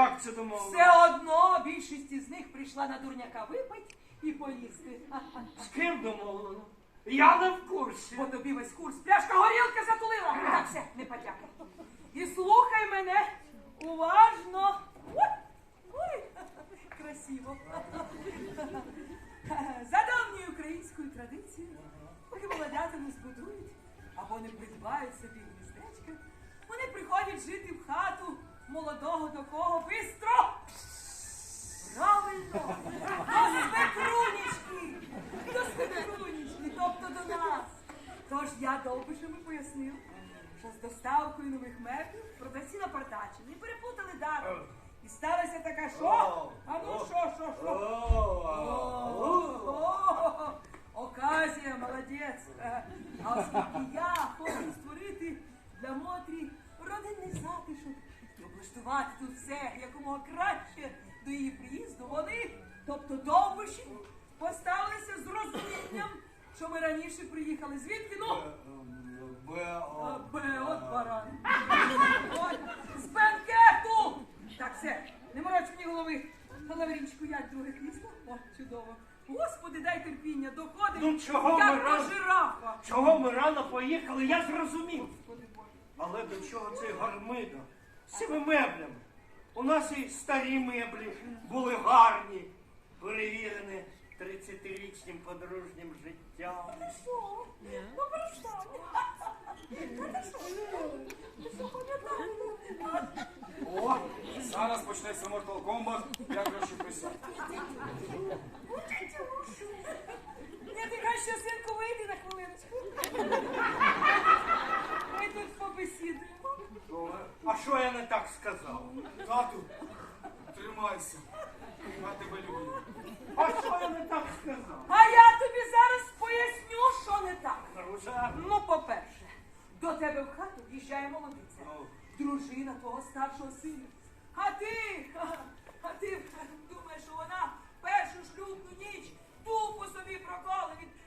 Як це домовлено? Все одно більшість із них прийшла на дурняка випить і поїсти. З ким домовлено? Я не в курсі. Бо тобі весь курс пляшка горілки затулила. Так все, не потякай. І слухай мене уважно. Ой, ой, красиво. За давньою українською традицією, поки молодята не збудують або не придбають собі гніздечка, вони приходять жити в молодого до кого бистро. Правильно, до свекрунічки, до свекрунічки, тобто до нас. Тож я довбишами пояснив, що з доставкою нових меблів продавці напартачили і переплутали дату. І сталася така що? А ну що, що, що? Оказія, молодець. Е, А оскільки я хочу створити для Мотрі родинний затишок тут все якомога краще до її приїзду, вони, тобто довбиші, поставилися з розумінням, що ми раніше приїхали. Звідки? Ну, а, Б, баран. З бенкету! Так, все, не мороч мені голови. На лаврінчику я друге крісло. О, чудово. Господи, дай терпіння, доходимо. Ну, чого як ми до рано? жирафа. Чого ми рано поїхали, я зрозумів. Господи Боже. Але до чого цей гармидо? З цими меблями. У нас і старі меблі були гарні, перевірені 30-річним подружнім життям. Що? Ну? Ти що, пам'ятаєш? О, зараз почнеться Mortal Kombat, я краще присядь. Ні, ти краще, синку, вийди на хвилиночку. Ми тут побесідуємо. А що я не так сказав? Тату, тримайся. Я тебе люблю. А що я не так сказав? А я тобі зараз поясню, що не так. Дружа, Ну, по-перше, до тебе в хату в'їжджає молодиця, Ну. дружина твого старшого сина. А ти ха,